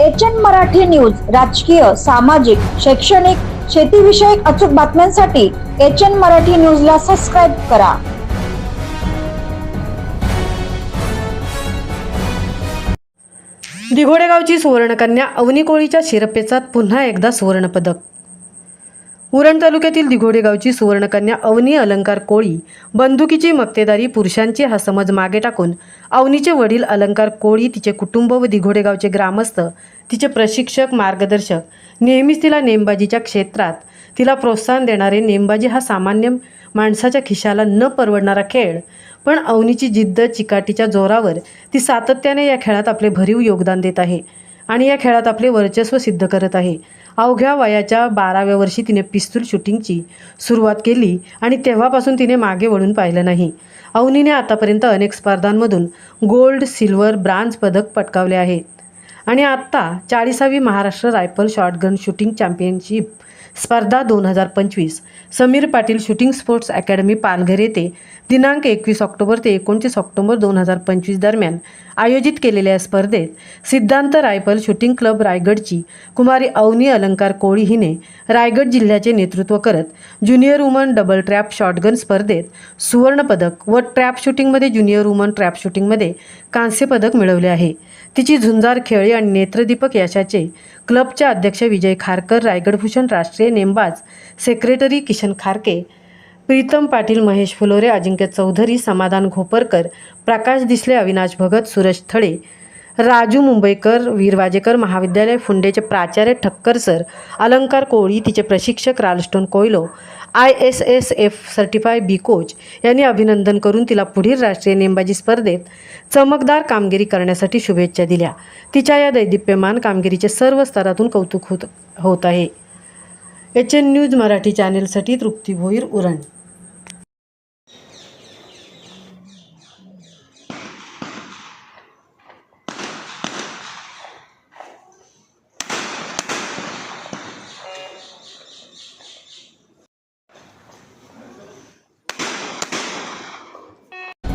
H N Marathi news राजकीय सामाजिक शैक्षणिक शेतीविषयक अचूक बातम्यांसाठी एच एन मराठी न्यूजला सबस्क्राईब करा. दिघोडेगावची सुवर्णकन्या अवनी कोळीच्या शिरपेचात पुन्हा एकदा सुवर्णपदक उरण तालुक्यातील दिघोडे गावची सुवर्णकन्या अवनी अलंकार कोळी बंदुकीची मक्तेदारी पुरुषांची हा समज मागे टाकून अवनीचे वडील अलंकार कोळी तिचे कुटुंब व दिघोडे गावचे ग्रामस्थ तिचे प्रशिक्षक मार्गदर्शक नेहमीच तिला नेमबाजीच्या क्षेत्रात तिला प्रोत्साहन देणारे नेमबाजी हा सामान्य माणसाच्या खिशाला न परवडणारा खेळ. पण अवनीची जिद्द चिकाटीच्या जोरावर ती सातत्याने या खेळात आपले भरीव योगदान देत आहे आणि या खेळात आपले वर्चस्व सिद्ध करत आहे. अवघ्या वयाच्या बाराव्या वर्षी तिने पिस्तूल शूटिंगची सुरुवात केली आणि तेव्हापासून तिने मागे वळून पाहिलं नाही. अवनीने आतापर्यंत अनेक स्पर्धांमधून गोल्ड सिल्वर ब्रांज पदक पटकावले आहेत आणि आत्ता चाळीसावी Maharashtra rifle shotgun shooting championship स्पर्धा दोन हजार पंचवीस. Sameer Patil shooting sports academy Palghar येथे दिनांक एकवीस ऑक्टोबर ते एकोणतीस ऑक्टोबर दोन हजार पंचवीस दरम्यान आयोजित केलेल्या या स्पर्धेत सिद्धांत रायफल शूटिंग क्लब रायगडची कुमारी अवनी अलंकार कोळी हिने रायगड जिल्ह्याचे नेतृत्व करत junior woman double trap shotgun स्पर्धेत सुवर्णपदक व ट्रॅप शूटिंगमध्ये ज्युनियर वुमन ट्रॅप शूटिंगमध्ये कांस्य पदक मिळवले आहे. तिची झुंजार खेळी आणि नेत्रदीपक यशाचे क्लबचे अध्यक्ष विजय खारकर रायगडभूषण राष्ट्रीय नेमबाज सेक्रेटरी किशन खारके प्रीतम पाटील महेश फुलोरे अजिंक्य चौधरी समाधान घोपरकर प्रकाश दिसले अविनाश भगत सुरज थळे राजू मुंबईकर वीरवाजेकर महाविद्यालय फुंडेचे प्राचार्य ठक्कर सर अलंकार कोळी तिचे प्रशिक्षक Ralston Coelho I S S F certify B coach यांनी अभिनंदन करून तिला पुढील राष्ट्रीय नेमबाजी स्पर्धेत चमकदार कामगिरी करण्यासाठी शुभेच्छा दिल्या. तिच्या या दैदिप्यमान कामगिरीचे सर्व स्तरातून कौतुक होत होत आहे. H N news Marathi चॅनेलसाठी Trupti Bhoir Uran.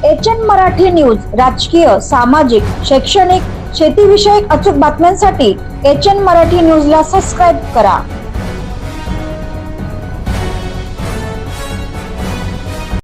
H N Marathi news राजकीय सामाजिक शैक्षणिक शेतीविषयक अचूक बातम्यांसाठी एच एन मराठी न्यूजला सबस्क्राईब करा.